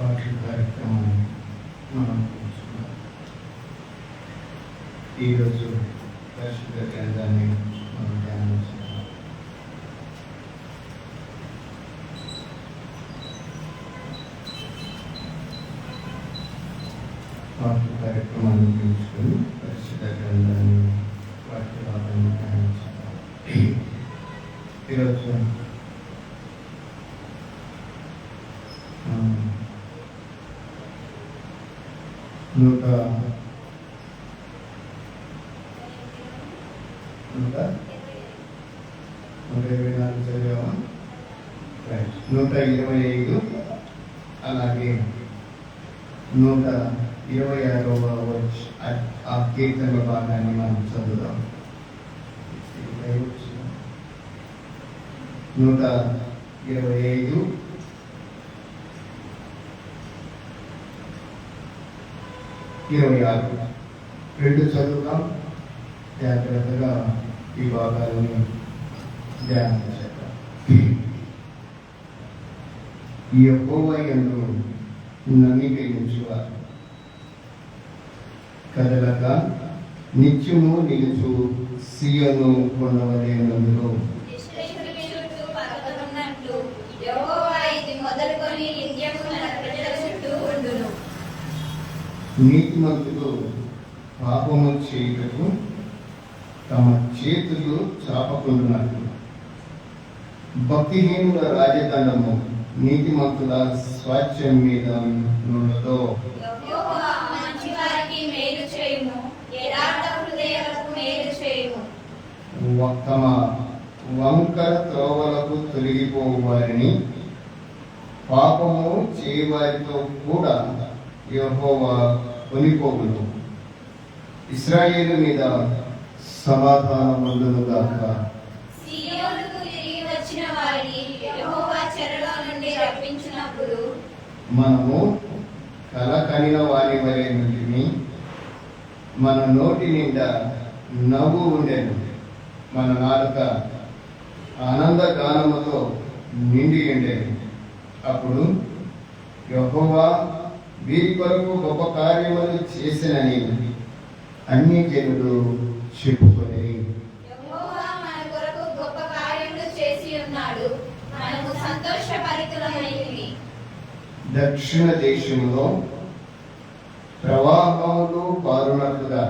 పాటల కార్యక్రమాన్ని మనం చూసుకున్నాం ఈరోజు పరిశుద్ధ గ్రంథాన్ని మనం ధ్యానించుకున్నాం పాటల కార్యక్రమాన్ని తీసుకొని పరిశుద్ధ గ్రంథాన్ని వాటి భాగాన్ని ధ్యానించుకున్నాం ఈరోజు నూట నూట నూట ఇరవై నాలుగు చదివామా? నూట ఇరవై ఐదు అలాగే నూట ఇరవై ఆరవ ఆ కీర్తన భాగాన్ని మనం చదువుదాం. నూట ఇరవై ఐదు ఇరవై ఆరు. రెండు చదువుదాం జాగ్రత్తగా ఈ భాగాలని ధ్యానం చేద్దాం ఈ యెహోవాయందు నమ్మికయించువారు కదలక నిత్యము నిలుచు సీయను కొండవలేనందులో నీతిమంతులు పాపము చేయుటకు తమ చేతులు చాపకుండున్నట్లు భక్తిహీనుల రాజదండము నీతిమంతుల స్వాస్థ్యం మీద నుండదో. వ- తమ వంకర త్రోవలకు తొలగిపోవు వారిని పాపము చేయవారితో కూడా యెహోవా కొనిపోవును ఇస్రాయేలు మీద సమాధానముందును గాక సీయోనుకు తిరిగి వచ్చిన వారిని యెహోవా చెరలో నుండి రప్పించినప్పుడు మనము కల కనిన వారి వలె నుండి మన నోటి నిండా నవ్వు ఉండేను. మన నాలుక ఆనంద గానముతో నిండి ఉండేది అప్పుడు యెహోవా వీరి కొరకు గొప్ప కార్యములు చేసినని అన్ని జనులు చెప్పుకొని దక్షిణ దేశంలో ప్రవాహములు పారునట్లుగా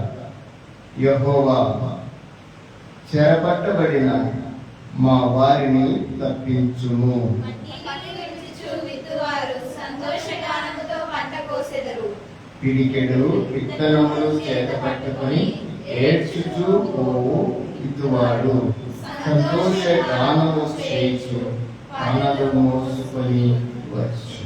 యెహోవా చెరపట్టబడిన మా వారిని తప్పించుము. మట్టి పిడికెడు విత్తనములు చేతపట్టుకొని ఏడ్చుచు పోవు ఇద్దువాడు సంతోష గానము చేయించు ఆనందం మోసుకొని వచ్చు